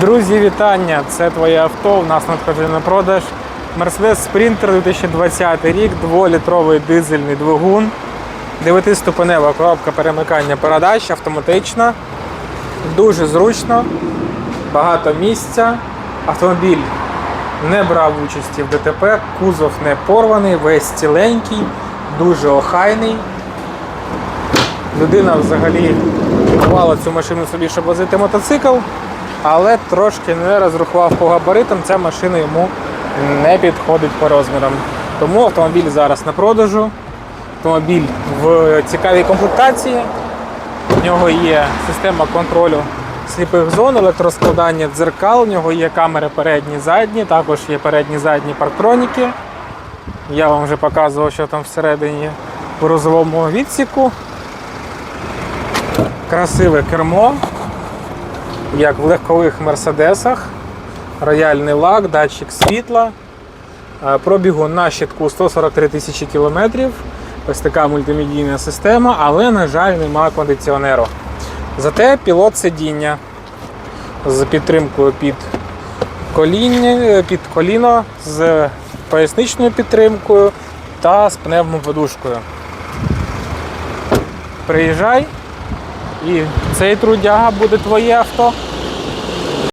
Друзі, вітання! Це твоє авто. У нас надходить на продаж Mercedes Sprinter 2020 рік, 2-літровий дизельний двигун, 9-ступенева коробка перемикання передач, автоматична, дуже зручно, багато місця. Автомобіль не брав участі в ДТП, кузов не порваний, весь ціленький, дуже охайний. Людина взагалі купувала цю машину собі, щоб возити мотоцикл, але трошки не розрахував по габаритам, ця машина йому не підходить по розмірам. Тому автомобіль зараз на продажу. Автомобіль в цікавій комплектації. В нього є система контролю сліпих зон, електроскладання дзеркал, у нього є камери передні задні, також є передні задні парктроніки. Я вам вже показував, що там всередині в грузовому відсіку. Красиве кермо, як в легкових мерседесах, рояльний лак, датчик світла. Е, Пробігу на щитку 143 тисячі кілометрів. Ось така мультимедійна система, але, на жаль, немає кондиціонеру. Зате пілот сидіння з підтримкою під коління, під коліно, з поясничною підтримкою та з пневмоподушкою. Приїжджай і цей трудяга буде твоє авто.